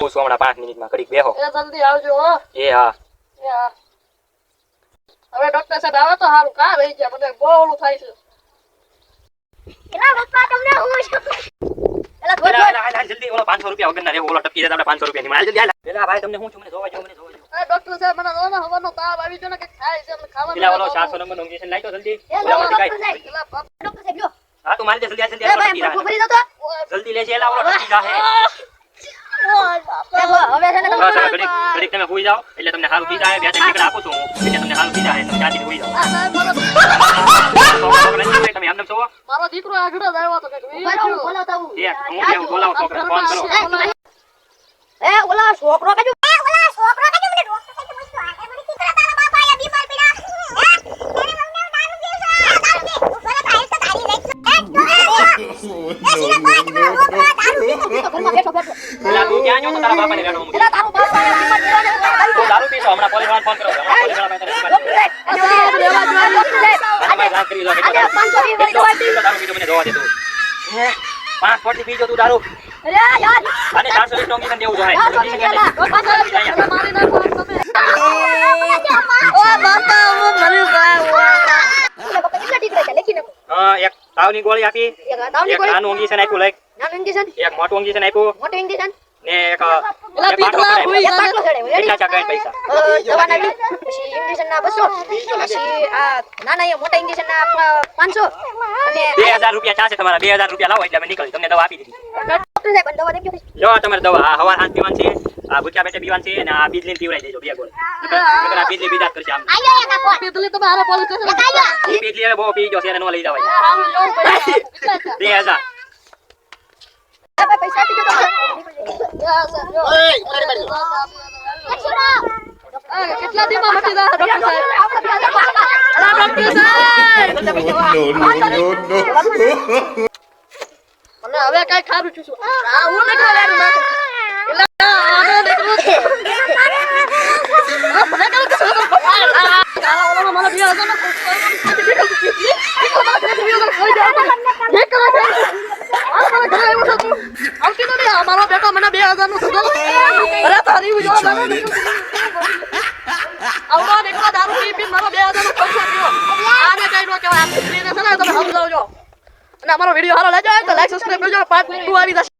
છું હમણાં પાંચ મિનિટમાં ઘડીક બેહો. એ જલ્દી આવજો હો. એ હા. હવે ડોક્ટર સાહેબ આવે તો સારું કા રહી ગયા? મને બહુ ઓલું થાય છે. એલા પપ્પા તમને હું છું એલા થોડ પેલા, હાલ, હાલ, જલ્દી ઓલો 500 રૂપિયા વગરના રે ઓલો ટપકી જતા આપણે 500 રૂપિયાની માલ જલ્દી હાલ. પેલા ભાઈ તમને હું છું? મને જોવા જો મને જોવા જો એ ડોક્ટર સાહેબ મને જોને હવાનો તાવ આવી ગયો ને કે ખાય છે મને ઓલો નથી. 400 નંબરનો ઇન્જેક્શન જલ્દી. ડોક્ટર સાહેબ. લ્યો હા તું મારી લેજે એલા ઓલો ટપકી જાહે. ને તમે હુઈ જાઓ એટલે તમને હારું થઈ જાય બે ત્રણ આપું છું એટલે તમને હારું થઈ જાય તમે જાતી હોઈ જાઓ. આ સાહેબ મારો તમે આમ છો? મારો દીકરો આગળ જ આવ્યો તો કે થયું. હું. એ હું બોલાવો છોકરા ફોન કરો એ ઓલા છોકરો કે ઓલા છોકરો કાજુ મને ડોક્ટર સાહેબ પૂછતો આ મને દીકરા તારા બાપા આયા બીમાર પડ્યા. હે? તેને મને દારૂ દે છે? દારૂ દે બોલા કાઈ તો તારી લઈ પેલા તું ક્યાં જો તો તારા બાપાને રેડો મૂકી એલા તારું બાપ આયા બીમાર પડ્યા તું દારૂ પીશો હમણાં પોલીસ વાળાને ફોન કરો પોલીસવાળા પાસે તને ડોક્ટર સાહેબ ડોક્ટર સાહેબ તમારે જાણ કરી લો કેટલો આજે દારૂ- 500 ની કેટલો- વાળી કેટલો દારૂ પીધો મને જોવા દે તું. હે? પાંચ પોટલી પીજો તું દારૂ. અરે યાર. અને ચારસો લીટર ઇન્જેક્શન દેવું જોઈએ યાર ડોક્ટર સાહેબ ડોક્ટર સાહેબ, મને મારી નાખો તમે. ઓ બાપા હું મરી ગયો બાપા કેટલા દીકરા છે? લખી નાખો. એક તાવની ગોળી આપી. એક તાવની ગોળી? નાનું ઇન્જેક્શન આપ્યું લાઈક નાનું ઇન્જેક્શન એક મોટું ઇન્જેક્શન આપ્યું. મોટું ઇન્જેક્શન ને એક પેલા પૈસા. ના બસો. પછી આ નાના એ મોટા ઇન્જેક્શન ના પાંચસો. અને બે હજાર રૂપિયા ચાસે તમારા. બે હજાર રૂપિયા લાવો એટલે અમે નીકળી. તમને દવા આપી દીધી. ડોક્ટર સાહેબ દવા દેજો જો તમારે દવા. આ હવાર હાથ પીવાનું છે આ ભૂખ્યા પેટે પીવાનું છે અને આ બીજલી પીવડાવી દેજો બે ગોળ. નકર આ બીજલી બીજા કરશે આમ. આયો એક આપો પીતળી તમે હારે પોલીસ સ્ટેશન એ બીજલી હવે બહુ પી ગયો છે એને નો લઈ જવાય. હારું જવું પડે. કેટલા છે? બે હજાર. આપણે પૈસા આપી દો તો. કેટલા દીમાં મટી જાય ડોક્ટર સાહેબ. ડોક્ટર સાહેબ. મને હવે કઈ ખારું છું આ હું નીકળો લેવાનું નાખું એટલે આનો નીકળું આ મને કહે કે શું કરું? આ, આ, આ, કાળા ઓલામાં મને બે હજારનો ખર્ચો આવ્યો. નીકળો, નીકળો, નીકળો, કોઈ જાય નહીં. નીકળો, નીકળો. આ મને ઘરે આવ્યો છે તું. આવતી નથી. આ મારો બેટો પી પી મારો બે હજારનો ખર્ચો થયો. આને કઈ નો કહેવાય. આ સ્ત્રીને ને તમે સમજાવજો અને અમારો વીડિયો સારો લાગ્યો હોય તો લાઈક સબસ્ક્રાઇબ કરજો પાંચ મિનિટ આવી જશે